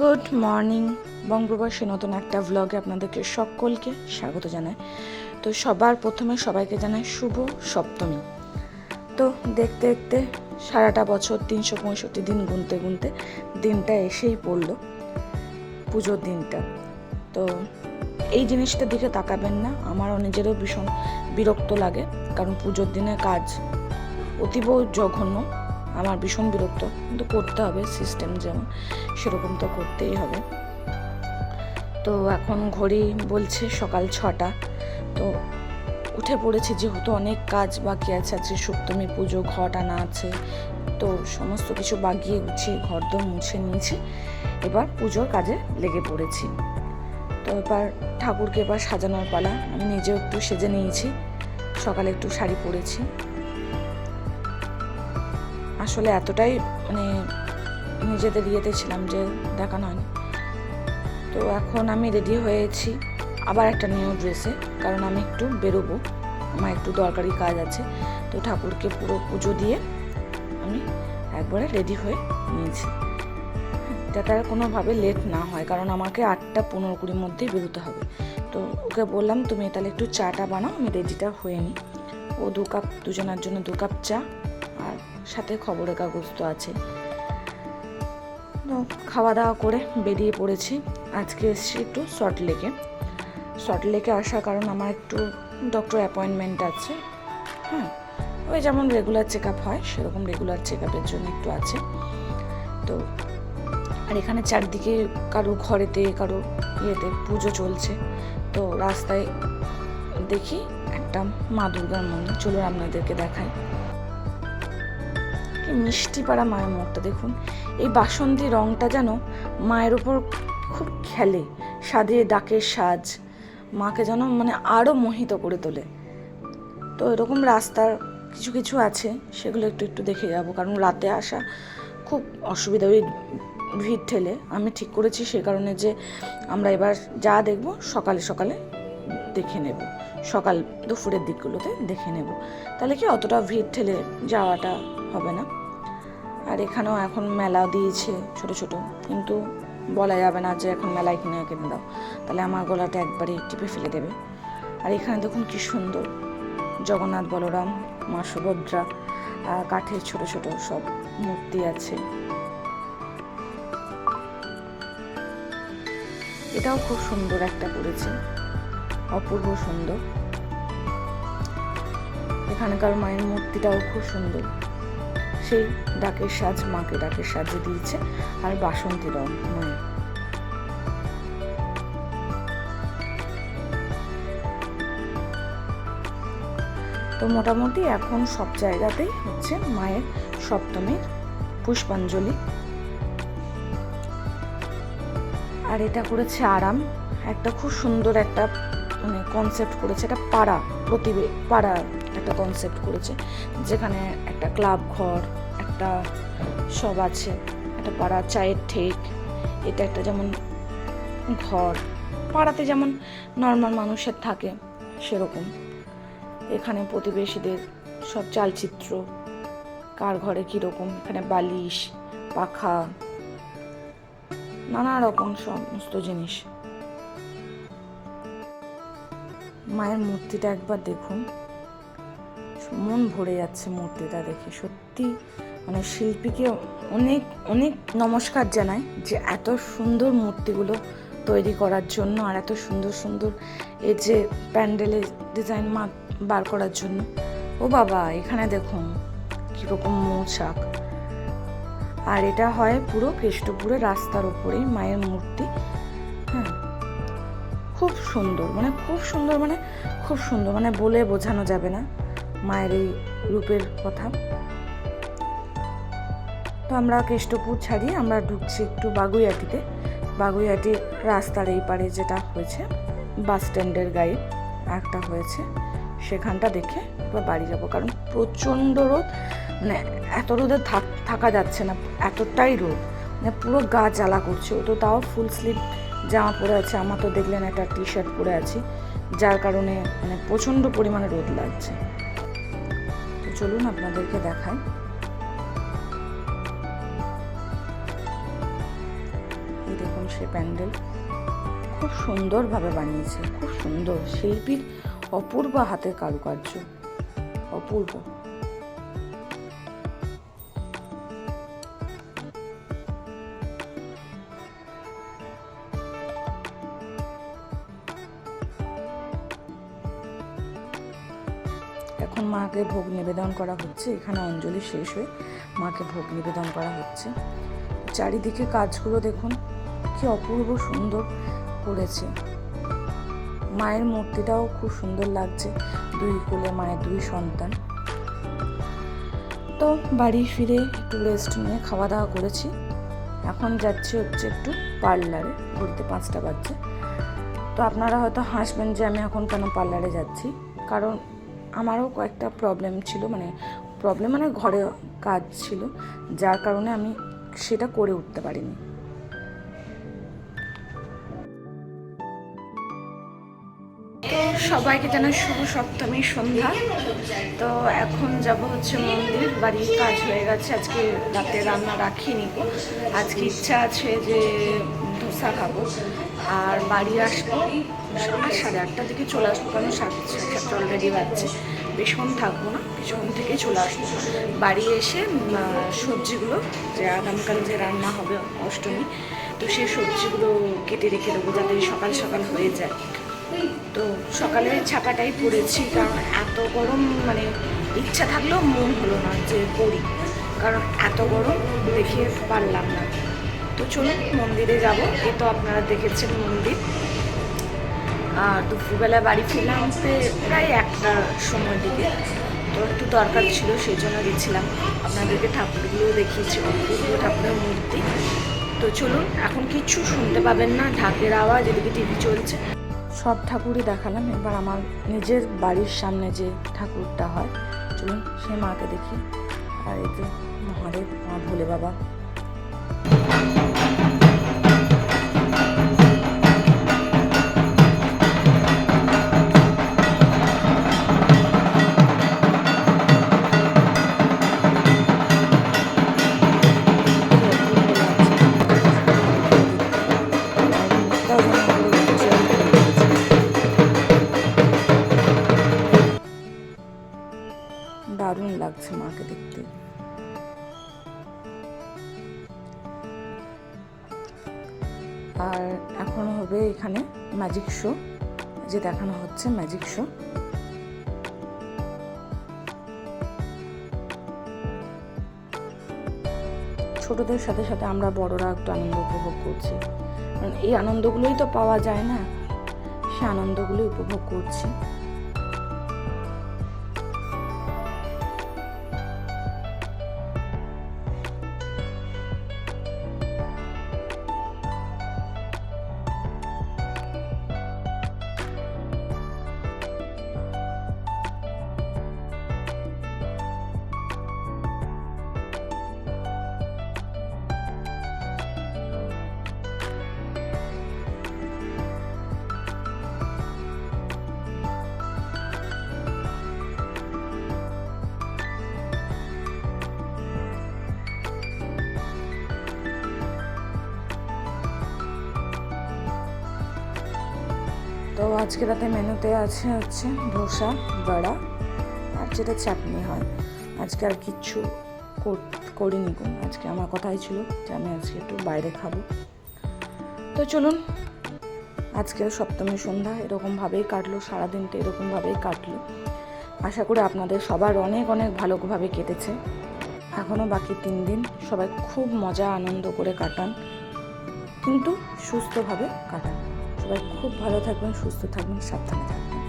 Good morning বঙ্গপ্রবাসী নতুন একটা ভ্লগে আপনাদেরকে সকলকে স্বাগত জানাই। তো সবার প্রথমে সবাইকে জানাই শুভ সপ্তমী। তো দেখতে দেখতে সারাটা বছর তিনশো পঁয়ষট্টি দিন গুনতে গুনতে দিনটা এসেই পড়ল, পুজোর দিনটা। তো এই জিনিসটার দিকে তাকাবেন না, আমারও নিজেরও ভীষণ বিরক্ত লাগে, কারণ পুজোর দিনে কাজ অতীব জঘন্য। আমার ভীষণ বিরক্ত। কিন্তু করতে হবে সিস্টেম যেমন সেরকম তো করতেই হবে। তো এখন ঘড়ি বলছে সকাল ছটা। তো উঠে পড়েছি, যেহেতু অনেক কাজ বাকি আছে, আজকে সপ্তমী পুজো ঘট আনা আছে, তো সমস্ত কিছু বাগিয়ে গুছিয়ে ঘর দর মুছে নিয়েছি। এবার পুজোর কাজে লেগে পড়েছি। তো এবার ঠাকুরকে এবার সাজানোর পালা, আমি নিজেও একটু সেজে নিয়েছি। সকালে একটু শাড়ি পরেছি। আসলে এতটাই মানে নিজেদের ইয়েতে ছিলাম যে দেখানো হয়নি তো এখন আমি রেডি হয়েছি আবার একটা নিউ ড্রেসে কারণ আমি একটু বেরোবো। আমার একটু দরকারি কাজ আছে। তো ঠাকুরকে পুরো পুজো দিয়ে আমি একবারে রেডি হয়ে নিয়েছি। যাতে আর কোনোভাবে লেট না হয়, কারণ আমাকে আটটা পনেরো কুড়ির মধ্যেই বেরোতে হবে। তো ওকে বললাম, তুমি তাহলে একটু চাটা বানাও, আমি রেডিটা হয়ে নিই। ও দু কাপ, দুজনের জন্য দু কাপ চা সাথে খবরের কাগজ তো আছে। খাওয়া দাওয়া করে বেরিয়ে পড়েছি। আজকে এসেছি একটু শর্ট লেকে শর্ট লেকে আসার কারণ আমার একটু ডক্টর অ্যাপয়েন্টমেন্ট আছে। হ্যাঁ ওই যেমন রেগুলার চেক আপ হয়, সেরকম রেগুলার চেক আপের জন্য একটু আছে। তো, আর এখানে চারদিকে কারও ঘরেতে, কারও ইয়েতে পুজো চলছে। তো রাস্তায় দেখি একটা মা দুর্গার মন্দির। চলুন আপনাদেরকে দেখাই। কি মিষ্টি পাড়া মায়ের মুখটা দেখুন। এই বাসন্তী রংটা যেন মায়ের ওপর খুব খেলে সাদিয়ে ডাকের সাজ, মাকে যেন মানে আরও মোহিত করে তোলে। তো এরকম রাস্তার কিছু কিছু আছে, সেগুলো একটু একটু দেখে যাব, কারণ রাতে আসা খুব অসুবিধা, ওই ভিড় ঠেলে। আমি ঠিক করেছি সে কারণে যে আমরা এবার যা দেখব, সকালে সকালে দেখে নেব। সকাল দুপুরের দিকগুলোতে দেখে নেব। তাহলে কি অতটা ভিড় ঠেলে যাওয়াটা হবে না? আর এখানেও এখন মেলা দিয়েছে ছোট ছোট। কিন্তু বলা যাবে না যে এখন মেলায় কিনে কিনে দাও তাহলে আমার গলাটা একবারে টিপে ফেলে দেবে। আর এখানে দেখুন কি সুন্দর। জগন্নাথ, বলরাম, মা সুভদ্রা কাঠের ছোট ছোট সব মূর্তি আছে। এটাও খুব সুন্দর একটা করেছে। অপূর্ব সুন্দর। এখানকার মায়ের মূর্তিটাও খুব সুন্দর। সেই ডাকের সাজ মাকে ডাকের সাজে দিয়েছে আর বাসন্তী রং মায়ের তো মোটামুটি এখন সব জায়গাতেই হচ্ছে মায়ের সপ্তমীর পুষ্পাঞ্জলি। আর এটা করেছে আরাম, একটা খুব সুন্দর একটা মানে কনসেপ্ট করেছে, একটা পাড়া, প্রতিবে, পাড়া একটা কনসেপ্ট করেছে, যেখানে একটা ক্লাব ঘর, একটা সব আছে, একটা পাড়া, চায়ের ঠেক, এটা একটা যেমন ঘর, পাড়াতে যেমন নর্মাল মানুষের থাকে, সেরকম। এখানে প্রতিবেশীদের সব চালচিত্র, কার ঘরে কীরকম, এখানে বালিশ, পাখা, নানা রকম সমস্ত জিনিস। মায়ের মূর্তিটা একবার দেখুন। মন ভরে যাচ্ছে মূর্তিটা দেখে। সত্যি মানে শিল্পীকে অনেক অনেক নমস্কার জানাই যে এত সুন্দর মূর্তিগুলো তৈরি করার জন্য আর এত সুন্দর সুন্দর এই যে প্যান্ডেলের ডিজাইন মা বার করার জন্য। ও বাবা, এখানে দেখুন কীরকম মৌচাক। আর এটা হয় পুরো কেষ্টপুরের রাস্তার ওপরেই মায়ের মূর্তি। হ্যাঁ খুব সুন্দর মানে খুব সুন্দর মানে খুব সুন্দর মানে বলে বোঝানো যাবে না। মায়ের এই রূপের কথা। তো আমরা কেষ্টপুর ছাড়িয়ে আমরা ঢুকছি একটু বাগুইয়াটিতে। বাগুইয়াটির রাস্তার এই পারে যেটা হয়েছে, বাস স্ট্যান্ডের গায়ে একটা হয়েছে। সেখানটা দেখে এবার বাড়ি যাব, কারণ প্রচণ্ড রোদ। মানে এত রোদে থাকা যাচ্ছে না, এতটাই রোদ। মানে পুরো গা জ্বালা করছে। ও তো তাও ফুল স্লিভ জামা পরে আছে, আমার তো দেখলেন একটা টি শার্ট পরে আছি, যার কারণে মানে প্রচণ্ড পরিমাণে রোদ লাগছে। চলুন আপনাদেরকে দেখাই। এই দেখুন সে প্যান্ডেল। খুব সুন্দরভাবে বানিয়েছে, খুব সুন্দর। শিল্পীর অপূর্ব হাতের কারুকার্য, অপূর্ব। মাকে ভোগ নিবেদন করা হচ্ছে। এখানে অঞ্জলি শেষ হয়ে মাকে ভোগ নিবেদন করা হচ্ছে। চারিদিকে কাজগুলো দেখুন, কি অপূর্ব সুন্দর করেছে। মায়ের মূর্তিটাও খুব সুন্দর লাগছে, দুই কোলে মায়ের দুই সন্তান। তো বাড়ি ফিরে একটু রেস্ট নিয়ে খাওয়া দাওয়া করেছি। এখন যাচ্ছি হচ্ছে একটু পার্লারে ঘুরতে পাঁচটা বাজছে। তো আপনারা হয়তো হাসবেন যে আমি এখন কেন পার্লারে যাচ্ছি। কারণ আমারও কয়েকটা প্রবলেম ছিল মানে প্রবলেম মানে ঘরে কাজ ছিল, যার কারণে আমি সেটা করে উঠতে পারিনি সবাইকে যেন শুভ সপ্তমী সন্ধ্যা তো এখন যাব হচ্ছে মন্দির, বাড়ির কাজ হয়ে গেছে, আজকে রাতে রান্না রাখিনি। আজকে ইচ্ছা আছে যে ধোসা খাব। আর বাড়ি আসব আর সাড়ে আটটার দিকে চলে আসব, কারণ সাড়ে সাতটা অলরেডি বাজছে। বেশিক্ষণ থাকব না কিছুক্ষণ থেকেই চলে আসব। বাড়ি এসে সবজিগুলো, যে আগামীকাল যে রান্না হবে অষ্টমী, তো সেই সবজিগুলো কেটে রেখে দেবো যাতে সকাল সকাল হয়ে যায়। তো সকালে ছাপাটাই পড়েছি কারণ এত গরম মানে ইচ্ছা থাকলেও মন হলো না যে পড়ি কারণ এত গরম দেখে পারলাম না। তো চলুন, মন্দিরে যাব। এ তো আপনারা দেখেছেন মন্দির। আর দুপুরবেলা বাড়ি ফিরলাম প্রায় একটা সময় দিকে। তো একটু দরকার ছিল, সেই জন্য গেছিলাম। আপনাদেরকে ঠাকুরগুলো দেখিয়েছি, অপূর্ব ঠাকুরের মূর্তি। তো চলুন, এখন কিচ্ছু শুনতে পাবেন না, ঢাকের আওয়াজ, এদিকে টিভি চলছে। সব ঠাকুরই দেখালাম, এবার আমার নিজের বাড়ির সামনে যে ঠাকুরটা হয়। চলুন সে মাকে দেখি। আর এই তো মহাদেব, মা ভোলে বাবা। দারুণ লাগছে মাকে দেখতে। আর এখন হবে এখানে ম্যাজিক শো যে দেখানো হচ্ছে ম্যাজিক শো ছোটদের সাথে সাথে আমরা বড়রা একটু আনন্দ উপভোগ করছি। কারণ এই আনন্দগুলোই তো পাওয়া যায় না সে আনন্দগুলোই উপভোগ করছি। আজকে রাতে মেনুতে আছে হচ্ছে ধোসা, বড়া, আর যেটা চাটনি হয়। আজকে আর কিচ্ছু করিনি গো। আজকে আমার কথাই ছিল যে আমি আজকে একটু বাইরে খাব। তো চলুন, আজকের সপ্তমী সন্ধ্যা এরকমভাবেই কাটলো, সারাদিনটা এরকমভাবেই কাটলো। আশা করি আপনাদের সবার অনেক অনেক ভালোভাবে কেটেছে। এখনও বাকি তিন দিন সবাই খুব মজা, আনন্দ করে কাটান। কিন্তু সুস্থভাবে কাটান। সবাই খুব ভালো থাকবেন সুস্থ থাকবেন সাবধানে থাকবেন।